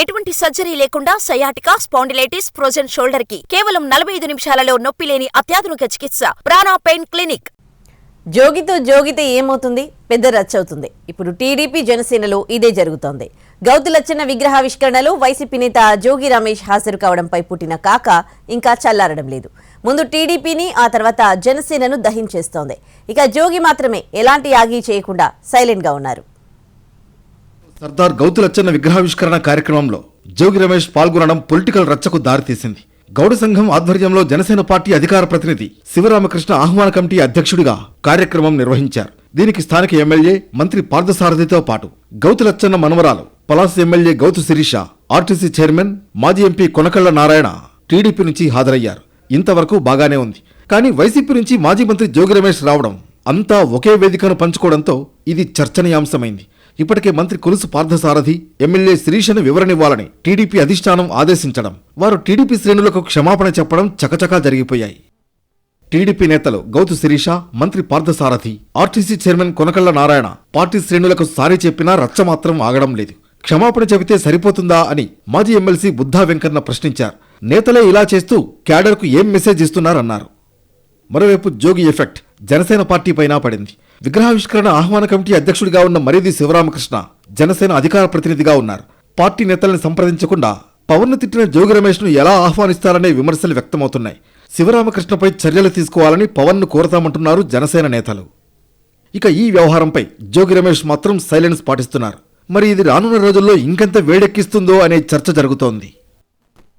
ఎటువంటి సర్జరీ లేకుండా sciatica spondylitis frozen షోల్డర్కి కేవలం నలభై ఐదు నిమిషాలలో నొప్పి లేని అత్యాధునిక చికిత్స ప్రాణా పెయిన్ క్లినిక్. జోగితో జోగితే ఏమవుతుంది? పెద్ద రచ్చవుతుంది ఇప్పుడు టీడీపీ జనసేనలో ఇదే జరుగుతోంది. గౌతులచ్చన్న విగ్రహావిష్కరణలో వైసీపీ నేత జోగి రమేష్ హాజరు కావడంపై పుట్టిన కాక ఇంకా చల్లారడం లేదు. ముందు టీడీపీని ఆ తర్వాత జనసేనను దహించేస్తోంది. ఇక జోగి మాత్రమే ఎలాంటి యాగి చేయకుండా సైలెంట్గా ఉన్నారు. సర్దార్ గౌతులచ్చన్న విగ్రహావిష్కరణ కార్యక్రమంలో జోగి రమేష్ పాల్గొనడం పొలిటికల్ రచ్చకు దారితీసింది. గౌడ సంఘం ఆధ్వర్యంలో జనసేన పార్టీ అధికార ప్రతినిధి శివరామకృష్ణ ఆహ్వాన కమిటీ అధ్యక్షుడిగా కార్యక్రమం నిర్వహించారు. దీనికి స్థానిక ఎమ్మెల్యే మంత్రి పార్థసారథితో పాటు గౌతులచ్చన్న మనవరాలు Palasa MLA Gouthu Sirisha RTC chairman మాజీ ఎంపీ కొనకళ్ళ నారాయణ టీడీపీ నుంచి హాజరయ్యారు. ఇంతవరకు బాగానే ఉంది. కానీ వైసీపీ నుంచి మాజీ మంత్రి జోగి రమేష్ రావడం అంతా ఒకే వేదికను పంచుకోవడంతో ఇది చర్చనీయాంశమైంది. ఇప్పటికే మంత్రి కొలుసు పార్థసారథి ఎమ్మెల్యే శిరీషను వివరణివ్వాలని టీడీపీ అధిష్టానం ఆదేశించడం వారు టీడీపీ శ్రేణులకు క్షమాపణ చెప్పడం చకచకా జరిగిపోయాయి. టీడీపీ నేతలు గౌతు శిరీష మంత్రి Parthasarathi RTC chairman Konakalla Narayana party శ్రేణులకు సారీ చెప్పినా రచ్చ మాత్రం ఆగడం లేదు. క్షమాపణ చెబితే సరిపోతుందా అని మాజీ ఎమ్మెల్సీ బుద్ధా వెంకన్న ప్రశ్నించారు. నేతలే ఇలా చేస్తూ క్యాడర్కు ఏం మెసేజ్ ఇస్తున్నారన్నారు. మరోవైపు జోగి ఎఫెక్ట్ జనసేన పార్టీ పైన పడింది. విగ్రహావిష్కరణ ఆహ్వాన కమిటీ అధ్యక్షుడిగా ఉన్న మరిది శివరామకృష్ణ జనసేన అధికార ప్రతినిధిగా ఉన్నారు. పార్టీ నేతలను సంప్రదించకుండా పవన్ను తిట్టిన జోగి రమేష్ను ఎలా ఆహ్వానిస్తారనే విమర్శలు వ్యక్తమవుతున్నాయి. శివరామకృష్ణపై చర్యలు తీసుకోవాలని పవన్ను కోరతామంటున్నారు జనసేన నేతలు. ఇక ఈ వ్యవహారంపై జోగి రమేష్ మాత్రం సైలెన్స్ పాటిస్తున్నారు. మరి ఇది రానున్న రోజుల్లో ఇంకెంత వేడెక్కిస్తుందో అనే చర్చ జరుగుతోంది.